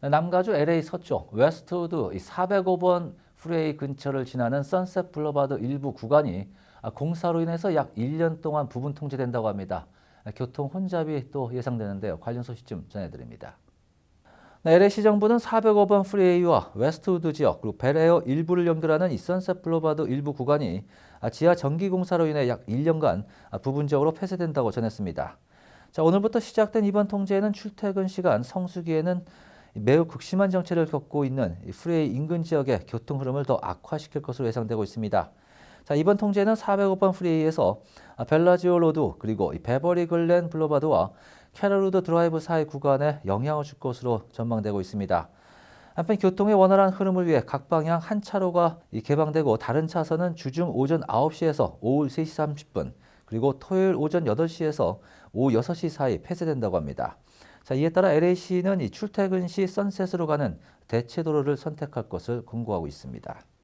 남가주 LA 서쪽 웨스트우드 405번 프레이 근처를 지나는 선셋 블러바드 일부 구간이 아, 공사로 인해서 약 1년 동안 부분 통제된다고 합니다. 아, 교통 혼잡이 또 예상되는데요. 관련 소식 좀 전해드립니다. 네, LA시 정부는 405번 프리웨이와 웨스트우드 지역 그리고 벨에어 일부를 연결하는 이 선셋 블러바드 일부 구간이 아, 지하 전기 공사로 인해 약 1년간 아, 부분적으로 폐쇄된다고 전했습니다. 자, 오늘부터 시작된 이번 통제에는 출퇴근 시간 성수기에는 매우 극심한 정체를 겪고 있는 이 프레이 인근 지역의 교통 흐름을 더 악화시킬 것으로 예상되고 있습니다. 자, 이번 통제는 405번 프레이에서 아, 벨라지오 로드 그리고 이 베버리 글렌 블러바드와 캐럴우드 드라이브 사이 구간에 영향을 줄 것으로 전망되고 있습니다. 한편 교통의 원활한 흐름을 위해 각 방향 한 차로가 이 개방되고 다른 차선은 주중 오전 9시에서 오후 3시 30분 그리고 토요일 오전 8시에서 오후 6시 사이 폐쇄된다고 합니다. 자, 이에 따라 LA시는 이 출퇴근 시 선셋으로 가는 대체 도로를 선택할 것을 권고하고 있습니다.